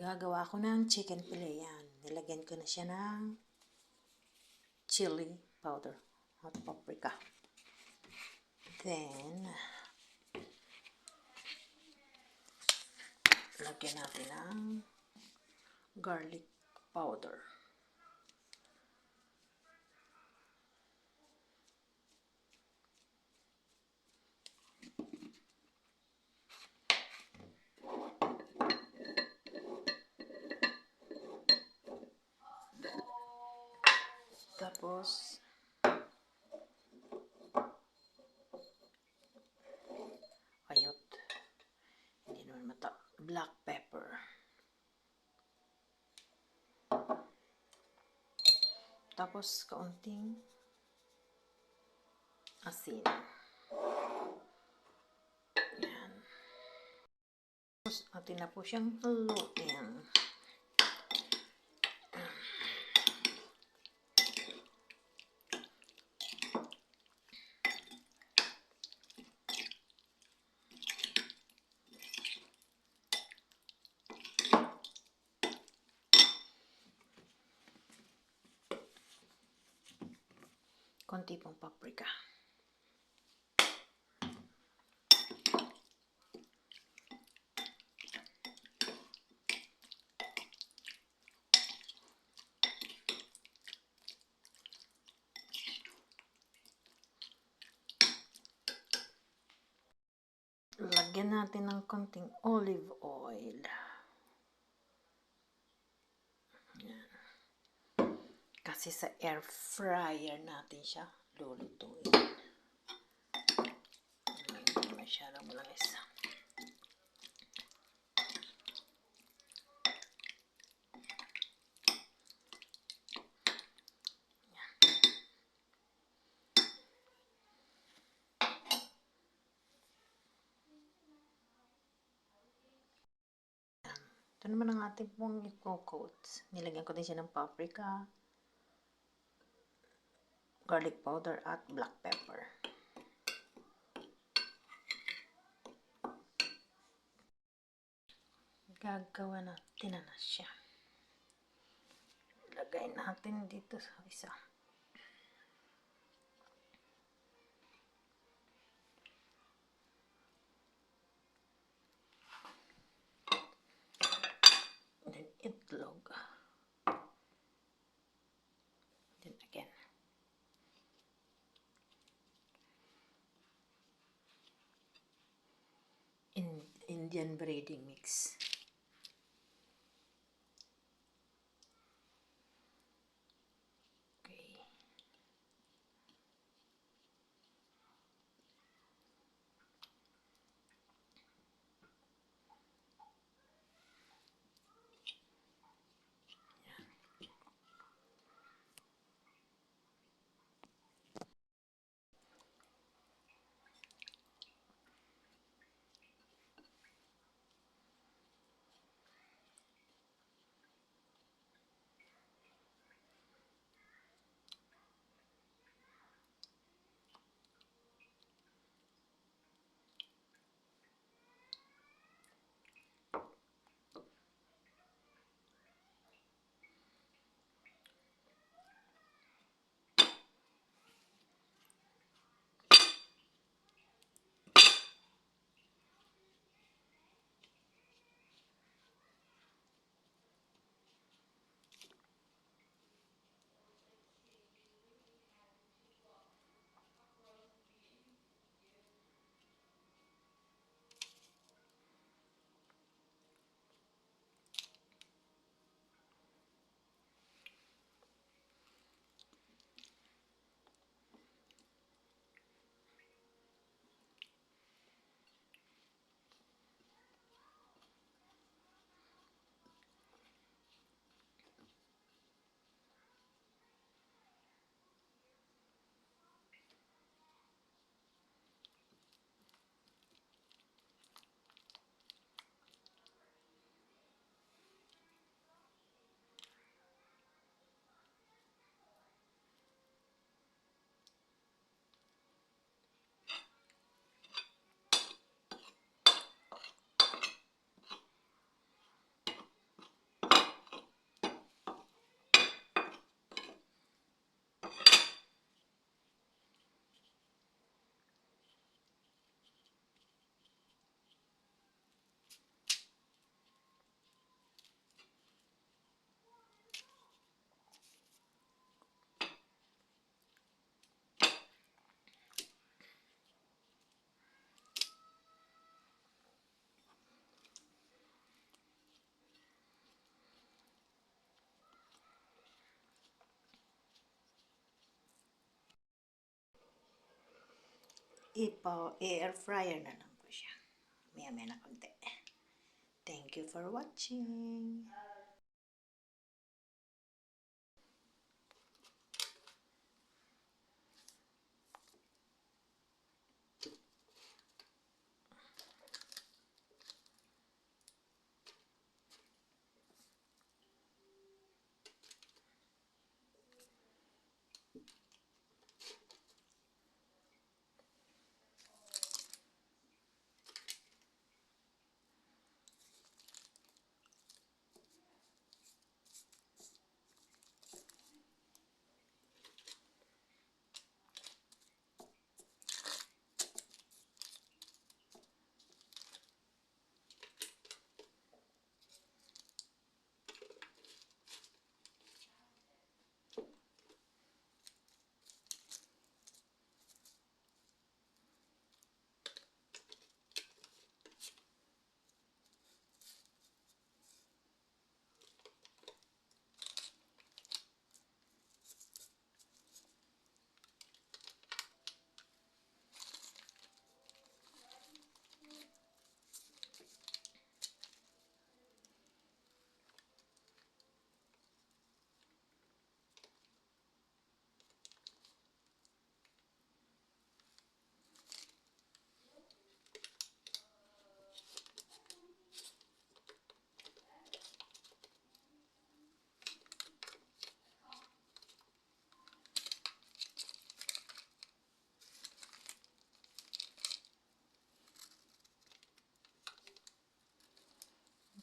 Gagawa ko ng chicken fillet yan. Nilagyan ko na siya ng chili powder at paprika. Then, lagyan natin ng garlic powder. Tapos, ayot. Hindi naman mata. Black pepper. Tapos, kaunting asin. Yan. Tapos, atin na po siyang haluin. Konti pong paprika. Lagyan natin ng konting olive oil. Kasi sa air fryer natin siya lulutuin. Hindi masyadong malangis. Ito naman ang ating pong i-coat. Nilagyan ko din siya ng paprika, garlic powder at black pepper. Gagawa natin na, siya. Lagay natin dito sa isa. Then itlog. Then again. Indian braiding mix. Ipa air fryer na lang ko siya. Maya maya na konti. Thank you for watching.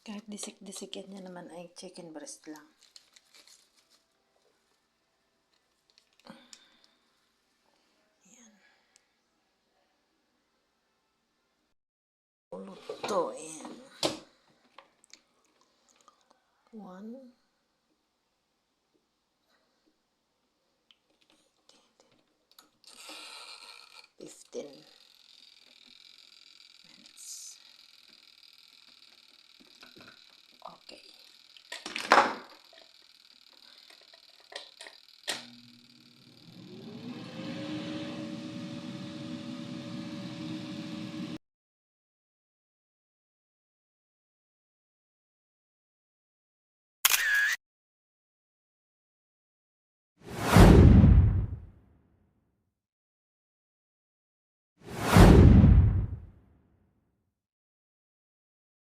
Kahit disik-disik yan niya naman ay chicken breast lang. Yan. Lutuin. One. Okay.